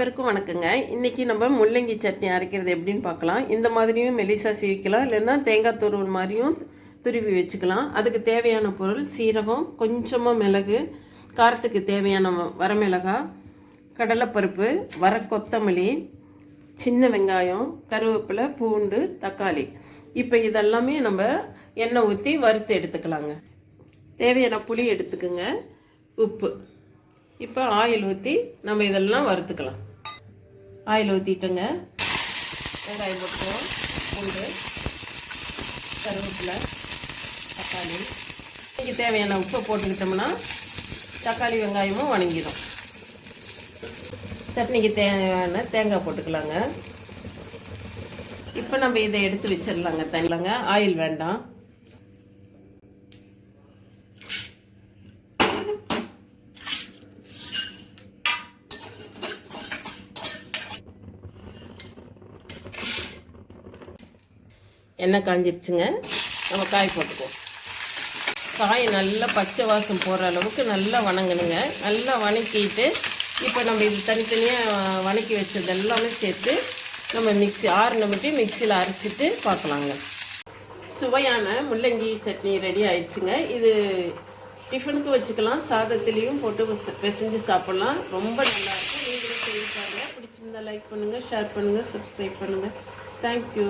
அனைவருக்கும் வணக்கங்க. இன்னைக்கு நம்ம முள்ளங்கி சட்னி அரைக்கிறது எப்படின்னு பார்க்கலாம். இந்த மாதிரியும் மெலிசா சீவிக்கலாம். இல்லைன்னா தேங்காய் துருவல் மாதிரியும் துருவி வச்சுக்கலாம். அதுக்கு தேவையான பொருள் சீரகம் கொஞ்சமாக மிளகு காரத்துக்கு தேவையான வ- வரமிளகாய் கடலைப்பருப்பு வர கொத்தமல்லி சின்ன வெங்காயம் கருவேப்பிலை பூண்டு தக்காளி. இப்போ இதெல்லாமே நம்ம எண்ணெய் ஊற்றி வறுத்து எடுத்துக்கலாங்க. தேவையான புளி எடுத்துக்கோங்க. உப்பு. இப்போ ஆயில் ஊற்றி நம்ம இதெல்லாம் வறுத்துக்கலாம். ஆயில் ஊற்றிட்டேங்க வெங்காயம் போட்டுருவோம் பூண்டு கருவேப்பிலை தக்காளி. இன்றைக்கி தேவையான உப்பை போட்டுக்கிட்டோம்னா தக்காளி வெங்காயமும் வணங்கிடும் சட்னிக்கு தேவையான தேங்காய் போட்டுக்கலாங்க. இப்போ நம்ம இதை எடுத்து வச்சிடலாங்க தனிலங்க ஆயில் வேண்டாம். எண்ணெய் காஞ்சிருச்சுங்க. நம்ம காய் போட்டுக்குவோம். காய் நல்லா பச்சை வாசம் போகிற அளவுக்கு நல்லா வணங்கணுங்க. நல்லா வணக்கிட்டு இப்போ நம்ம இது தனித்தனியாக வணக்கி வச்சது எல்லாமே சேர்த்து நம்ம மிக்ஸி ஆறுன மட்டும் மிக்சியில் அரைச்சிட்டு பார்க்கலாங்க. சுவையான முள்ளங்கி சட்னி ரெடி ஆயிடுச்சுங்க. இது டிஃபனுக்கு வச்சுக்கலாம் சாதத்துலேயும் போட்டு பிச- பிசைஞ்சு சாப்பிட்லாம். ரொம்ப நல்லாயிருக்கும் நீங்களும் செய்து பாருங்கள் பிடிச்சிருந்தா லைக் பண்ணுங்கள் ஷேர் பண்ணுங்கள் சப்ஸ்கிரைப் பண்ணுங்கள் தேங்க்யூ